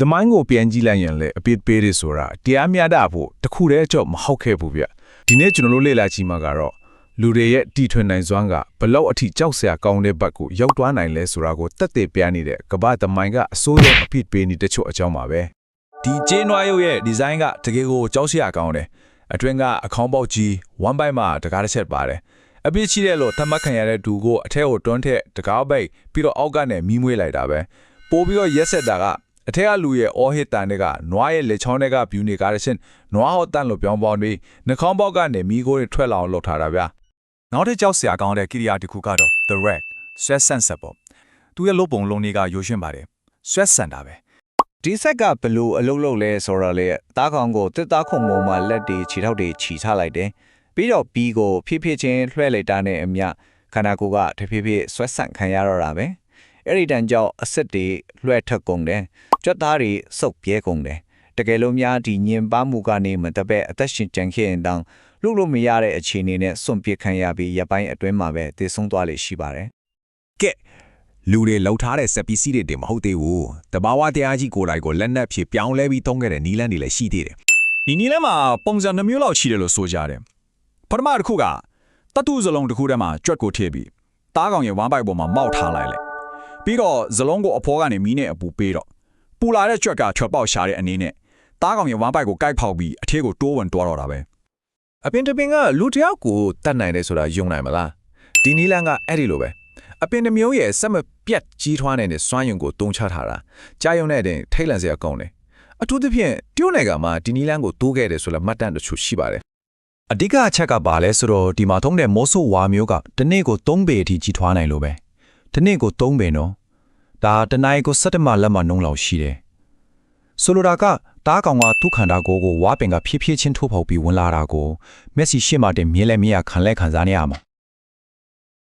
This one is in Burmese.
သမိုင်းကိုပြန်ကြည့်လိုက်ရင်လေအပြစ်ပေးရဆိုတာတရားမျှတဖို့တခုတည်းအကျမဟုတ်ခဲ့ဘူးဗျဒီနေ့ကျွန်တော်တို့လေ့လာကြည့်မှာကတော့လူတွေရဲ့တီထွင်နိုင်စွမ်းကဘလောက်အထိကြောက်စရာကောင်းတဲ့ဘက်ကိုရောက်သွားနိုင်လဲဆိုတာကိုတက်တဲ့ပြနေတဲ့ကမ္ဘာသမိုင်းကအစိုးရအပြစ်ပေးနေတချို့အကြောင်းပါပဲဒီကျေးနွားရုပ်ရဲ့ဒီဇိုင်းကတကယ်ကိုကြောက်စရာကောင်းတယ်အတွင်းကအခေါင်းပေါက်ကြီး1 byte မှာတကားတစ်ချက်ပါတယ်အပြစ်ရှိတဲ့လို့သတ်မှတ်ခံရတဲ့ဒူကိုအထက်ကိုတွန်းထက်တကားပိတ်ပြီးတော့အောက်ကနေမီးမွေးလိုက်တာပဲပို့ပြီးတော့ရက်ဆက်တာက အထက်ကလူရဲ့အော်ဟစ်တန်တွေကနွားရဲ့လက်ချောင်းတွေကဘျူနေကားတဲ့ရှင်နွားဟောတန်လို့ပြောင်းပေါင်းပြီးနှာခေါင်းပေါက်ကနေမီးကိုတွေထွက်လာအောင်လုပ်ထားတာဗျာနောက်တစ်ကြောက်စရာကောင်းတဲ့ကိရိယာတစ်ခုကတော့ the rack stress sensor ပေါ့သူရဲ့လုပ်ပုံလုံးတွေကရိုးရှင်းပါတယ် stress center ပဲဒီဆက်ကဘလို့အလုပ်လုပ်လဲဆိုတော့လေတားကောင်ကိုတစ်သားခုံပေါ်မှာလက်တွေခြေထောက်တွေခြိချလိုက်တယ်ပြီးတော့ဘီကိုဖြည်းဖြည်းချင်းလွှဲလိုက်တာနဲ့အမျှခန္ဓာကိုယ်ကတဖြည်းဖြည်းဆွဲဆန့်ခံရတော့တာပဲ အဲ့ဒီတန်ကြောင့်အစစ်တွေလွှဲထွက်ကုန်တယ်ကြွက်သားတွေစုပ်ပြဲကုန်တယ်တကယ်လို့များဒီညင်ပါမှုကနေမတပည့်အသက်ရှင်ကြံခဲ့ရင်တောင်လူလို့မရတဲ့အခြေအနေနဲ့စွန့်ပစ်ခံရပြီးရပိုင်းအတွင်းမှာပဲတည်ဆုံးသွားလေရှိပါတယ်ကဲလူတွေလှုပ်ထားတဲ့စက်ပစ္စည်းတွေတင်မဟုတ်သေးဘူးတဘာဝတရားကြီးကိုယ်တိုင်ကိုလက်နက်ဖြစ်ပြောင်းလဲပြီးသုံးခဲ့တဲ့နီလန်းတွေလည်းရှိသေးတယ်ဒီနီးလမ်းမှာပုံစံနှမျိုးလောက်ရှိတယ်လို့ဆိုကြတယ်ပထမတစ်ခုကတတ်တူဇလုံးတစ်ခုထဲမှာကြွက်ကိုထည့်ပြီးတားကောင်ရဲ့ဝမ်းပိုက်ပေါ်မှာမောက်ထားလိုက်လေ ပြီးတော့ဇလုံးကိုအဖောကနေမီးနဲ့အပူပေးတော့ပူလာတဲ့ကြွက်ကချွတ်ပေါက်ရှာတဲ့အနေနဲ့တားကောင်ရဲ့ဝမ်းပိုက်ကိုကိုက်ဖောက်ပြီးအထက်ကိုတိုးဝင်တွားတော့တာပဲအပင်တပင်ကလူတစ်ယောက်ကိုတတ်နိုင်တယ်ဆိုတာယုံနိုင်မလားဒီနီလန်ကအဲ့ဒီလိုပဲအပင်တစ်မျိုးရဲ့စက်မပြတ်ကြီးထွားနေတဲ့စွမ်းယုံကိုတုံးချထားတာကြာယုံတဲ့တင်ထိတ်လန့်စရာကောင်းတယ်အထူးသဖြင့်တရုတ်နိုင်ငံမှာဒီနီလန်ကိုတိုးခဲ့တယ်ဆိုလာမှတ်တမ်းတချို့ရှိပါတယ်အဓိကအချက်ကဘာလဲဆိုတော့ဒီမှာထုံးတဲ့မိုးဆိုးဝါမျိုးကတစ်နေ့ကို3ပေအထိကြီးထွားနိုင်လို့ပဲ တစ်နေ့ကို3ပေနော်ဒါတစ်နိုင်ကို17မလက်မနှုံးလောက်ရှိတယ်ဆိုလိုတာကတားကောင်ကသူ့ခန္ဓာကိုယ်ကိုဝါပင်ကဖြည်းဖြည်းချင်းထိုးဖောက်ပြီးဝင်လာတာကိုမက်ဆီရှေ့မှာတင်မြင်လဲမြင်ရခံလဲခံစားနေရမှာ